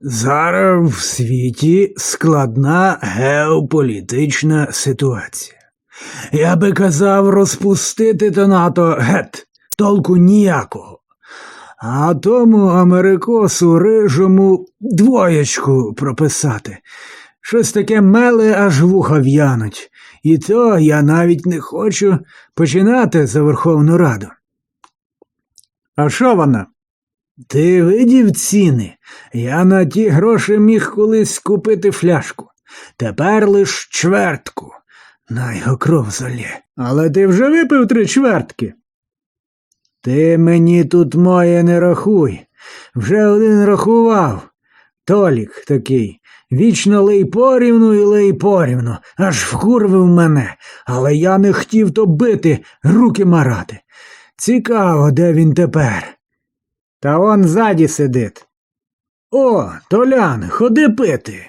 Зараз в світі складна геополітична ситуація. Я би казав розпустити то НАТО гет, толку ніякого. А тому Америкосу рижому двоєчку прописати. Щось таке меле аж вуха в'януть. І то я навіть не хочу починати за Верховну Раду. А що вона? Ти видів ціни? Я на ті гроші міг колись купити фляжку. Тепер лиш чвертку. На його кров залє. Але ти вже випив три чвертки. Ти мені тут моє не рахуй. Вже один рахував. Толік такий. Вічно лей порівну і лей порівну, аж вкурвив мене, але я не хотів то бити, руки марати. Цікаво, де він тепер. Та он ззаді сидить. О, Толян, ходи пити.